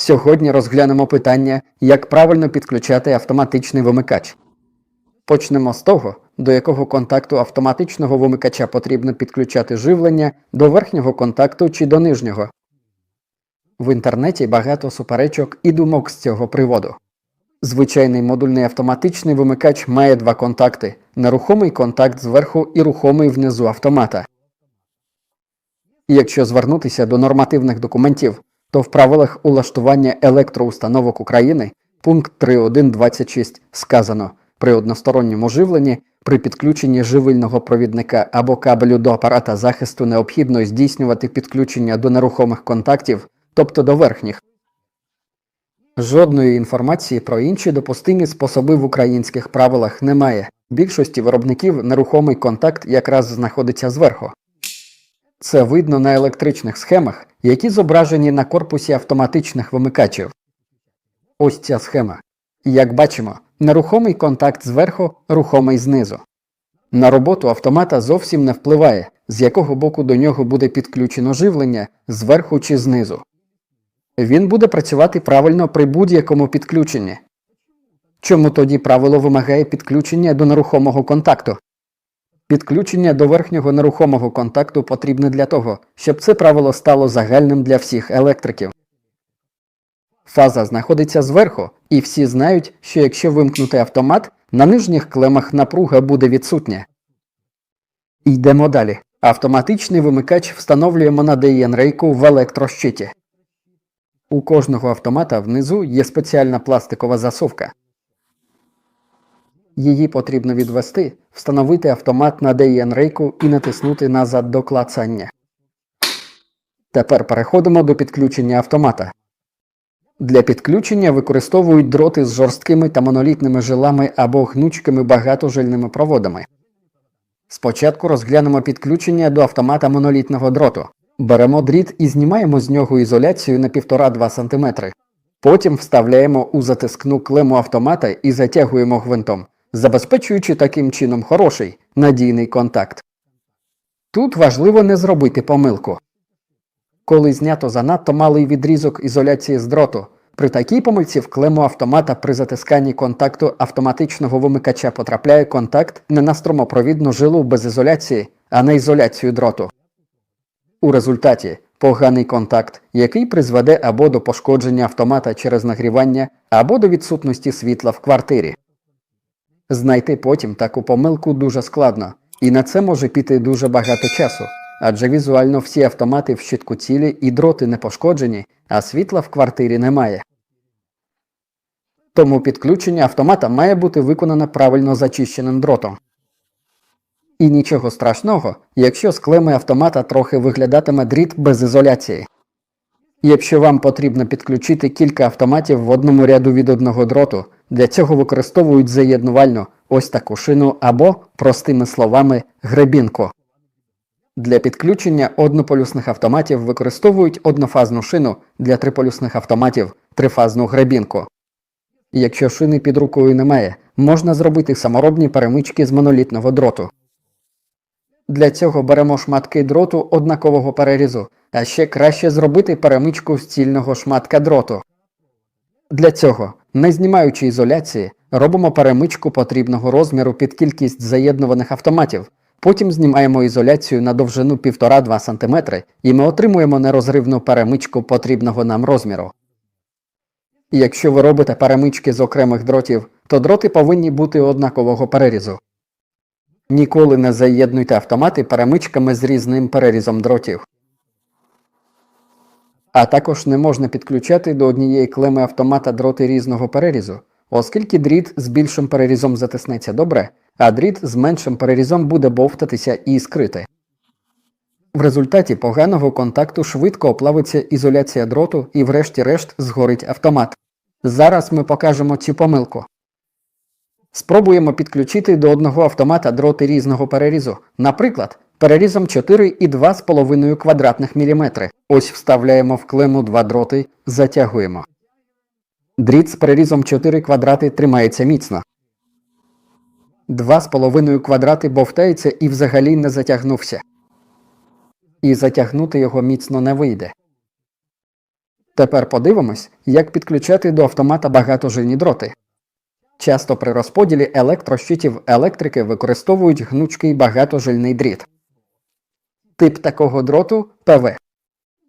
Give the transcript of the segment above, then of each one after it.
Сьогодні розглянемо питання, як правильно підключати автоматичний вимикач. Почнемо з того, до якого контакту автоматичного вимикача потрібно підключати живлення до верхнього контакту чи до нижнього. В інтернеті багато суперечок і думок з цього приводу. Звичайний модульний автоматичний вимикач має два контакти: нерухомий контакт зверху і рухомий внизу автомата. Якщо звернутися до нормативних документів, то в правилах улаштування електроустановок України пункт 3.1.26 сказано при односторонньому живленні при підключенні живильного провідника або кабелю до апарата захисту необхідно здійснювати підключення до нерухомих контактів, тобто до верхніх. Жодної інформації про інші допустимі способи в українських правилах немає. Більшості виробників нерухомий контакт якраз знаходиться зверху. Це видно на електричних схемах, які зображені на корпусі автоматичних вимикачів. Ось ця схема. Як бачимо, нерухомий контакт зверху, рухомий знизу. На роботу автомата зовсім не впливає, з якого боку до нього буде підключено живлення зверху чи знизу. Він буде працювати правильно при будь-якому підключенні. Чому тоді правило вимагає підключення до нерухомого контакту? Підключення до верхнього нерухомого контакту потрібне для того, щоб це правило стало загальним для всіх електриків. Фаза знаходиться зверху, і всі знають, що якщо вимкнути автомат, на нижніх клемах напруга буде відсутня. Йдемо далі. Автоматичний вимикач встановлюємо на DIN рейку в електрощиті. У кожного автомата внизу є спеціальна пластикова засувка. Її потрібно відвести, встановити автомат на DIN рейку і натиснути назад до клацання. Тепер переходимо до підключення автомата. Для підключення використовують дроти з жорсткими та монолітними жилами або гнучкими багатожильними проводами. Спочатку розглянемо підключення до автомата монолітного дроту. Беремо дріт і знімаємо з нього ізоляцію на 1,5-2 см. Потім вставляємо у затискну клему автомата і затягуємо гвинтом, забезпечуючи таким чином хороший надійний контакт. Тут важливо не зробити помилку. Коли знято занадто малий відрізок ізоляції з дроту, при такій помилці в клему автомата при затисканні контакту автоматичного вимикача потрапляє контакт не на струмопровідну жилу без ізоляції, а на ізоляцію дроту. У результаті поганий контакт, який призведе або до пошкодження автомата через нагрівання, або до відсутності світла в квартирі. Знайти потім таку помилку дуже складно, і на це може піти дуже багато часу, адже візуально всі автомати в щитку цілі і дроти не пошкоджені, а світла в квартирі немає. Тому підключення автомата має бути виконано правильно зачищеним дротом. І нічого страшного, якщо з клеми автомата трохи виглядатиме дріт без ізоляції. Якщо вам потрібно підключити кілька автоматів в одному ряду від одного дроту, для цього використовують заєднувальну ось таку шину або, простими словами, гребінку. Для підключення однополюсних автоматів використовують однофазну шину для триполюсних автоматів трифазну гребінку. Якщо шини під рукою немає, можна зробити саморобні перемички з монолітного дроту. Для цього беремо шматки дроту однакового перерізу, а ще краще зробити перемичку з цільного шматка дроту. Для цього, не знімаючи ізоляції, робимо перемичку потрібного розміру під кількість заєднуваних автоматів, потім знімаємо ізоляцію на довжину 1,5-2 см і ми отримуємо нерозривну перемичку потрібного нам розміру. Якщо ви робите перемички з окремих дротів, то дроти повинні бути однакового перерізу. Ніколи не заєднуйте автомати перемичками з різним перерізом дротів. А також не можна підключати до однієї клеми автомата дроти різного перерізу, оскільки дріт з більшим перерізом затиснеться добре, а дріт з меншим перерізом буде бовтатися і іскрити. В результаті поганого контакту швидко оплавиться ізоляція дроту і врешті-решт згорить автомат. Зараз ми покажемо цю помилку. Спробуємо підключити до одного автомата дроти різного перерізу, наприклад, перерізом 4,2,5 квадратних міліметри. Ось вставляємо в клему два дроти, затягуємо. Дріт з перерізом 4 квадрати тримається міцно. 2,5 квадрати бовтається і взагалі не затягнувся. І затягнути його міцно не вийде. Тепер подивимось, як підключати до автомата багатожильні дроти. Часто при розподілі електрощитів електрики використовують гнучкий багатожильний дріт. Тип такого дроту ПВ.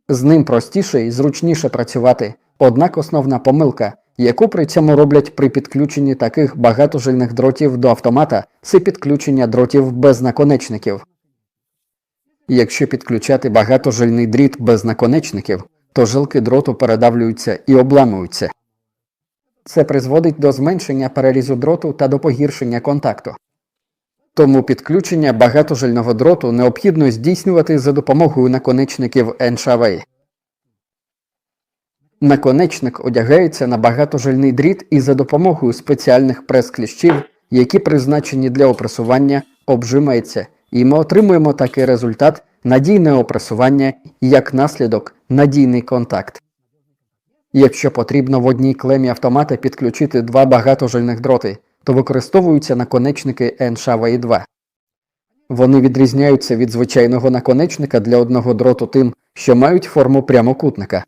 З ним простіше і зручніше працювати, однак основна помилка, яку при цьому роблять при підключенні таких багатожильних дротів до автомата, це підключення дротів без наконечників. Якщо підключати багатожильний дріт без наконечників, то жилки дроту передавлюються і обламуються. Це призводить до зменшення перерізу дроту та до погіршення контакту. Тому підключення багатожильного дроту необхідно здійснювати за допомогою наконечників NSHA. Наконечник одягається на багатожильний дріт і за допомогою спеціальних прес-кліщів, які призначені для опресування, обжимається, і ми отримуємо такий результат надійне опресування і як наслідок надійний контакт. Якщо потрібно в одній клемі автомата підключити два багатожильних дроти, то використовуються наконечники NSHA 2 Вони відрізняються від звичайного наконечника для одного дроту тим, що мають форму прямокутника.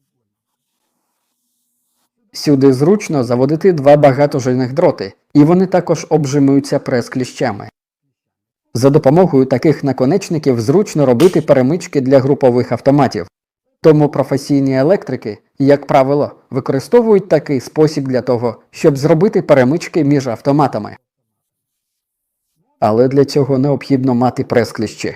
Сюди зручно заводити два багатожильних дроти, і вони також обжимуються прес-кліщами. За допомогою таких наконечників зручно робити перемички для групових автоматів. Тому професійні електрики, як правило, використовують такий спосіб для того, щоб зробити перемички між автоматами. Але для цього необхідно мати прес-кліщі.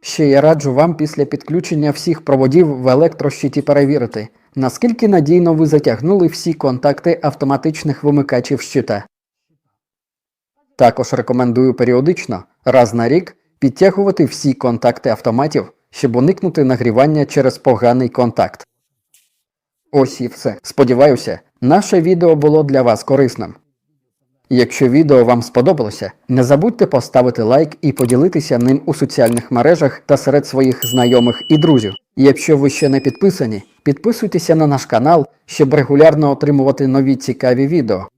Ще я раджу вам після підключення всіх проводів в електрощиті перевірити, наскільки надійно ви затягнули всі контакти автоматичних вимикачів щита. Також рекомендую періодично, раз на рік, підтягувати всі контакти автоматів, щоб уникнути нагрівання через поганий контакт. Ось і все. Сподіваюся, наше відео було для вас корисним. Якщо відео вам сподобалося, не забудьте поставити лайк і поділитися ним у соціальних мережах та серед своїх знайомих і друзів. Якщо ви ще не підписані, підписуйтеся на наш канал, щоб регулярно отримувати нові цікаві відео.